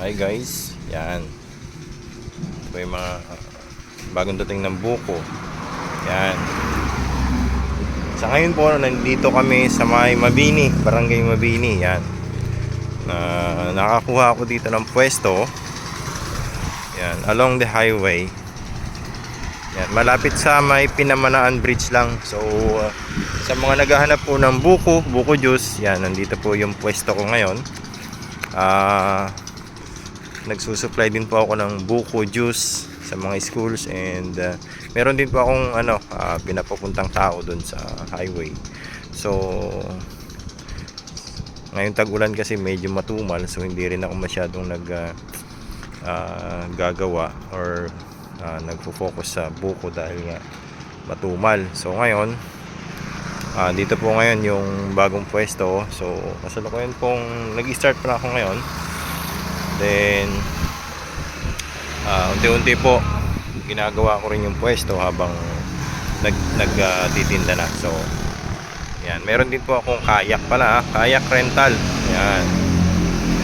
Hi guys, yan. Ito yung mga uh, bagong dating ng buko. Yan. Sa ngayon po, nandito kami sa may Mabini, Barangay Mabini. Yan. Na nakakuha ako dito ng pwesto. Yan, along the highway. Yan, malapit sa may Pinamanaan Bridge lang. So, uh, sa mga naghahanap po ng buko, buko juice, yan, nandito po yung pwesto ko ngayon. Ah, nagsusupply din po ako ng buko juice sa mga schools and uh, meron din po akong ano, ah, pinapapuntang tao doon sa highway. So, ngayon tag-ulan kasi medyo matumal so hindi rin ako masyadong nag ah, ah, gagawa or ah, nagfo-focus sa buko dahil nga matumal. So ngayon, ah, dito po ngayon yung bagong pwesto. So kasalukuyan pong nag-start pa na ako ngayon. Then ah, unti-unti po ginagawa ko rin yung pwesto habang nag nagtitinda na. So yan, meron din po akong kayak pala, ah, kayak rental. Yan.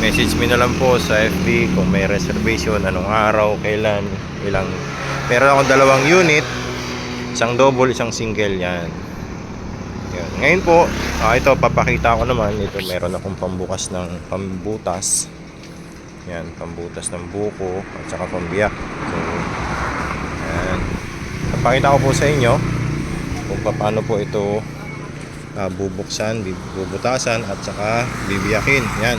Message me na lang po sa FB kung may reservation, anong araw, kailan, ilang. Meron akong dalawang unit, isang double, isang single yan. Yan. Ngayon po, ah, ito papakita ko naman, ito meron akong pambukas ng pambutas. Yan, pambutas ng buko at saka pambiyak. So, yan. Papakita ko po sa inyo kung paano po ito ah, bubuksan, bubutasan at saka bibiyakin. Yan.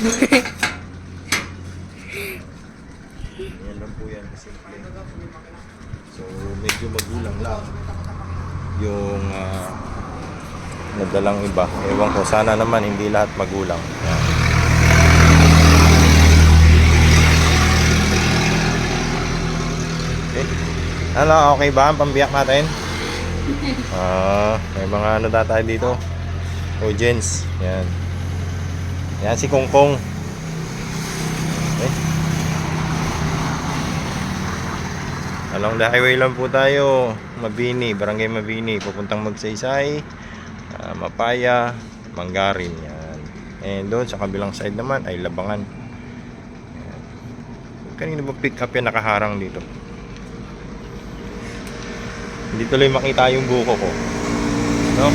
Yan lang po yan, simple. So, medyo magulang lang yung ah, nadalang iba. Ewan ko, sana naman hindi lahat magulang. Yan. Okay. Ano, okay ba ang pambiyak natin? Ah, may mga ano tayo dito. Audience. Yan. Yan si Kongkong. Okay. Along the highway lang po tayo. Mabini, Barangay Mabini. Pupuntang Magsaysay, ah, Mapaya, Manggarin. Yan. And doon sa kabilang side naman ay Labangan. Yan. Kanino ba pick up yan nakaharang dito? Hindi tuloy makita yung buko ko. No?